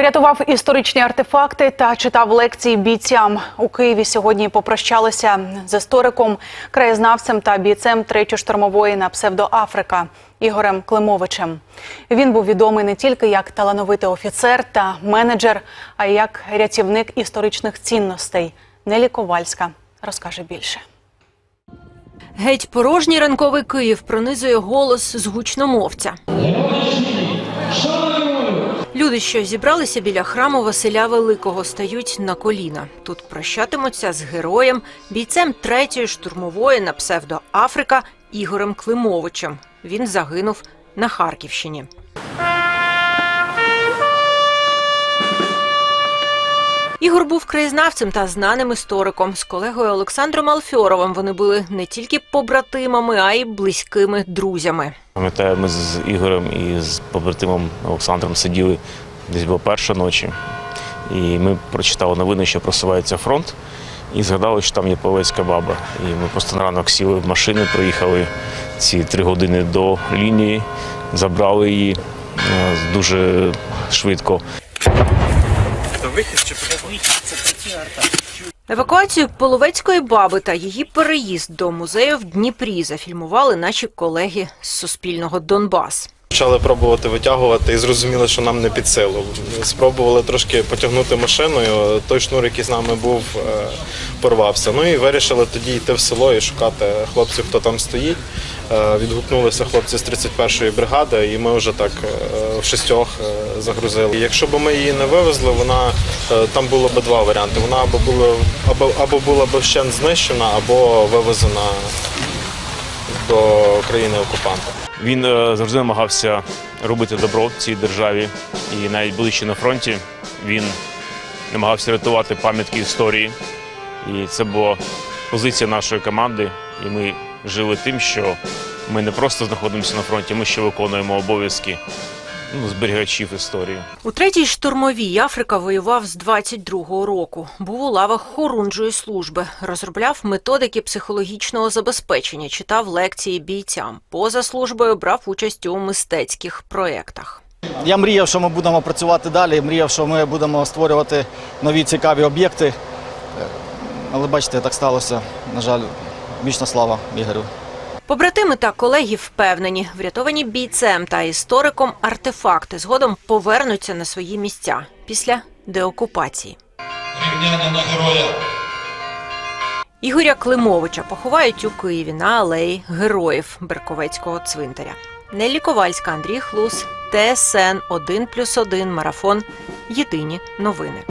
Рятував історичні артефакти та читав лекції бійцям. У Києві сьогодні попрощалися з істориком, краєзнавцем та бійцем третьої штурмової на псевдо Африка Ігорем Климовичем. Він був відомий не тільки як талановитий офіцер та менеджер, а й як рятівник історичних цінностей. Нелі Ковальська розкаже більше. Геть порожній ранковий Київ пронизує голос з гучномовця. Люди, що зібралися біля храму Василя Великого, стають на коліна. Тут прощатимуться з героєм, бійцем третьої штурмової на псевдо Африка Ігорем Климовичем. Він загинув на Харківщині. Ігор був краєзнавцем та знаним істориком. З колегою Олександром Алфьоровим вони були не тільки побратимами, а й близькими друзями. Пам'ятаю, ми з Ігорем і з побратимом Олександром сиділи десь була перша ночі, і ми прочитали новини, що просувається фронт, і згадали, що там є Павецька баба. І ми просто на ранок сіли в машину, проїхали ці три години до лінії, забрали її е, дуже швидко. Евакуацію Половецької баби та її переїзд до музею в Дніпрі зафільмували наші колеги з Суспільного Донбас. Почали пробувати витягувати і зрозуміли, що нам не під силу. Спробували трошки потягнути машиною. Той шнур, який з нами був, е, порвався. Ну і вирішили тоді йти в село і шукати хлопців, хто там стоїть. Е, Відгукнулися хлопці з 31-ї бригади, і ми вже так е, в шістьох загрузили. Якщо б ми її не вивезли, вона там було б два варіанти. Вона або була або, або була б вщент знищена, або вивезена до країни окупанта. Він е, завжди намагався робити добро в цій державі, і навіть будучи на фронті, він намагався рятувати пам'ятки історії. І це була позиція нашої команди. І ми жили тим, що ми не просто знаходимося на фронті, ми ще виконуємо обов'язки ну, зберігачів історії. У третій штурмовій Африка воював з 22-го року. Був у лавах хорунжої служби, розробляв методики психологічного забезпечення, читав лекції бійцям. Поза службою брав участь у мистецьких проєктах. Я мріяв, що ми будемо працювати далі. Мріяв, що ми будемо створювати нові цікаві об'єкти. Е, Але бачите, так сталося. На жаль, вічна слава Ігорю. Побратими та колеги впевнені, врятовані бійцем та істориком артефакти згодом повернуться на свої місця після деокупації. Рівняння на героя. Ігоря Климовича поховають у Києві на алеї Героїв Берковецького цвинтаря. Нелі Ковальська, Андрій Хлус, ТСН 1+,1 Марафон. Єдині новини.